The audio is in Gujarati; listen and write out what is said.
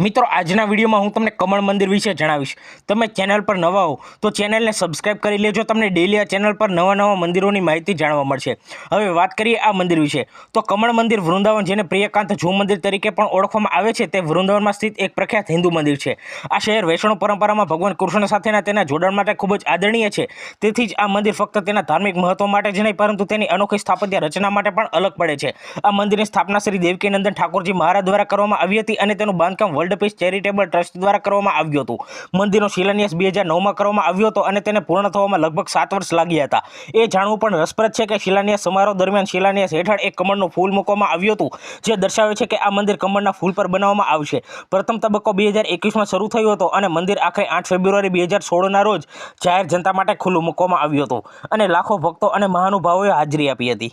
મિત્રો, આજના વિડીયોમાં હું તમને કમળ મંદિર વિશે જણાવીશ. તમે ચેનલ પર નવા હો, તો ચેનલને સબસ્ક્રાઇબ કરી લેજો. તમને ડેલી આ ચેનલ પર નવા નવા મંદિરોની માહિતી જાણવા મળશે. હવે વાત કરીએ આ મંદિર વિશે. તો કમળ મંદિર વૃંદાવન, જેને પ્રિયકાંત જૂ મંદિર તરીકે પણ ઓળખવામાં આવે છે, તે વૃંદાવનમાં સ્થિત એક પ્રખ્યાત હિન્દુ મંદિર છે. આ શહેર વૈષ્ણવ પરંપરામાં ભગવાન કૃષ્ણ સાથેના તેના જોડાણ માટે ખૂબ જ આદરણીય છે. તેથી જ આ મંદિર ફક્ત તેના ધાર્મિક મહત્વ માટે જ નહીં, પરંતુ તેની અનોખી સ્થાપત્ય રચના માટે પણ અલગ પડે છે. આ મંદિરની સ્થાપના શ્રી દેવકીનંદન ઠાકોરજી મહારાજ દ્વારા કરવામાં આવી હતી અને તેનું બાંધકામ વર્લ્ડ પીસ ચેરિટેબલ ટ્રસ્ટ દ્વારા કરવામાં આવ્યું હતું. મંદિરનો શિલાન્યાસ બે હજાર નવમાં કરવામાં આવ્યો હતો અને તેને પૂર્ણ થવામાં લગભગ સાત વર્ષ લાગ્યા હતા. એ જાણવું પણ રસપ્રદ છે કે શિલાન્યાસ સમારોહ દરમિયાન શિલાન્યાસ હેઠળ એક કમળનું ફૂલ મૂકવામાં આવ્યું હતું, જે દર્શાવે છે કે આ મંદિર કમળના ફૂલ પર બનાવવામાં આવશે. પ્રથમ તબક્કો બે હજાર એકવીસમાં શરૂ થયો હતો અને મંદિર આખરે આઠ ફેબ્રુઆરી બે હજાર સોળના રોજ જાહેર જનતા માટે ખુલ્લું મૂકવામાં આવ્યું હતું અને લાખો ભક્તો અને મહાનુભાવોએ હાજરી આપી હતી.